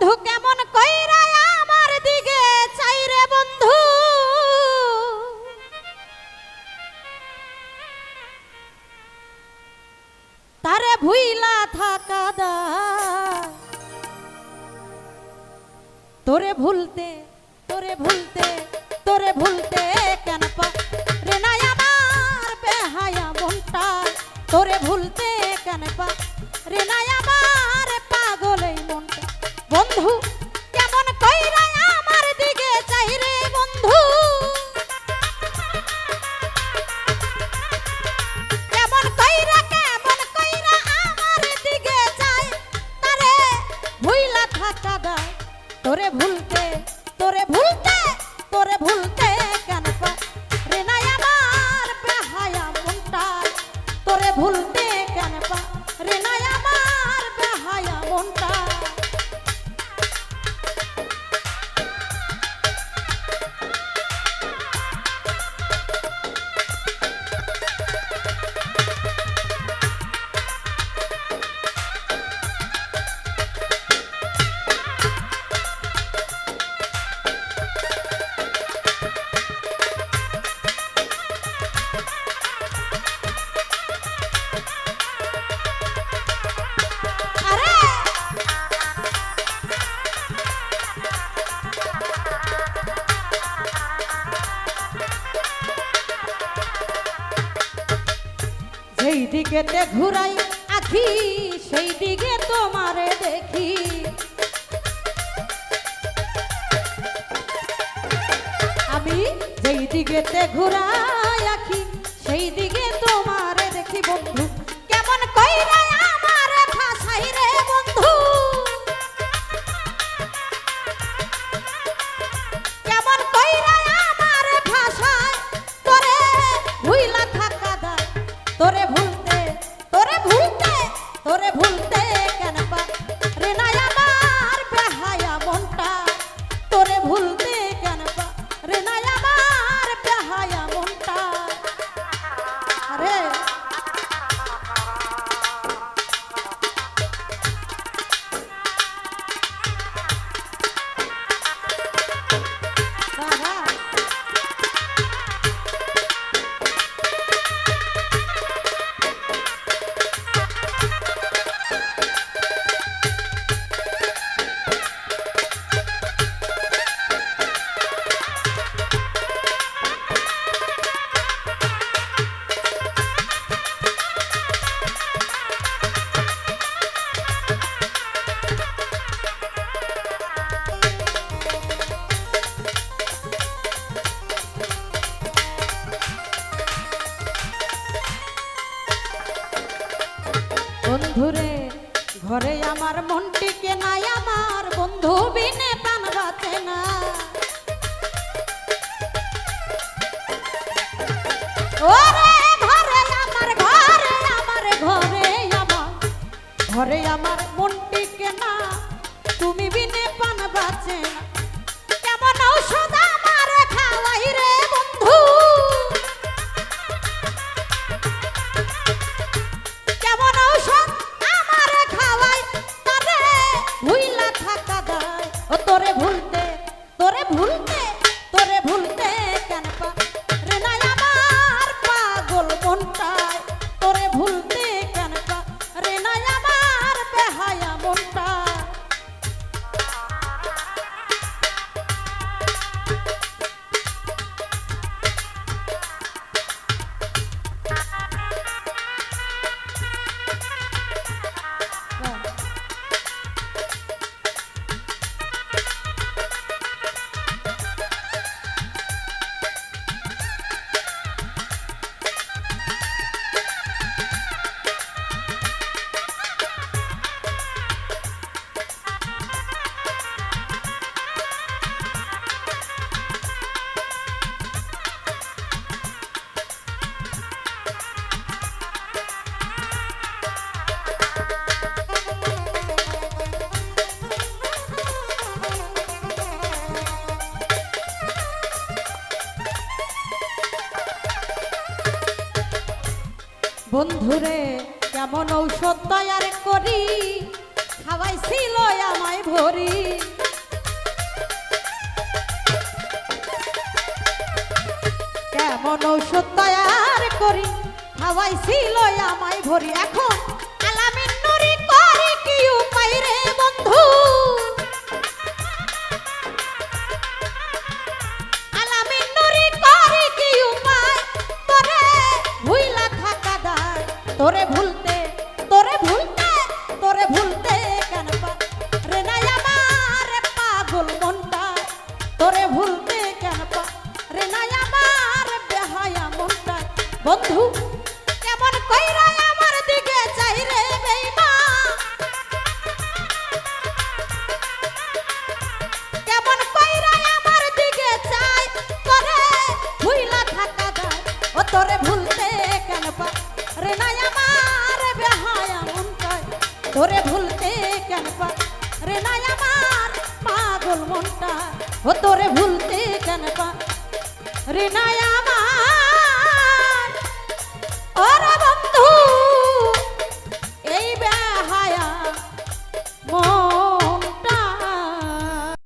বন্ধু, কেমন আমার দিকে বন্ধু? তারে ভুইলা থাকা তোরে ভুলতে তোরে ভুলতে তোরে ভুলতে কেন পা? রে আমার বেহায়া মনটা। তোরে ভুলতে তোরে ভুলতে তোরে ভুলতে তোরে ভুলতে দিকেতে ঘুরাই আখি সেই দিকে তোমারে দেখি। আমি যেই দিকেতে ঘুরাই আখি সেই দিকে তোমারে দেখি, বন্ধু। কেমন কইরা আমারে ফাসাই রে, বন্ধু? তোরে ভুইলা তোরে ভুলতে বন্ধুরে ঘরে আমার মনটিকে নাই আমার বন্ধু বিনে প্রাণ বাঁচে না। ওরে ঘরে আমার ঘরে আমার ঘরে আমার ঘরে আমার মনটিকে না তুমি বিনে প্রাণ বাঁচে না। বন্ধুরে, কেমন ঔষধ তৈয়ার করি? খাওয়াইছিল আমায় ভরি। কেমন ঔষধ তৈয়ার করি? খাওয়াইছিল আমায় ভরি। এখন আলামিন নুরি করি কি উপায় রে বন্ধু? তোরে ভুলতে কেন রে নাই আমার পাগল মনটা, ও তোরে ভুলতে কেন রে নাই আমার, ওরে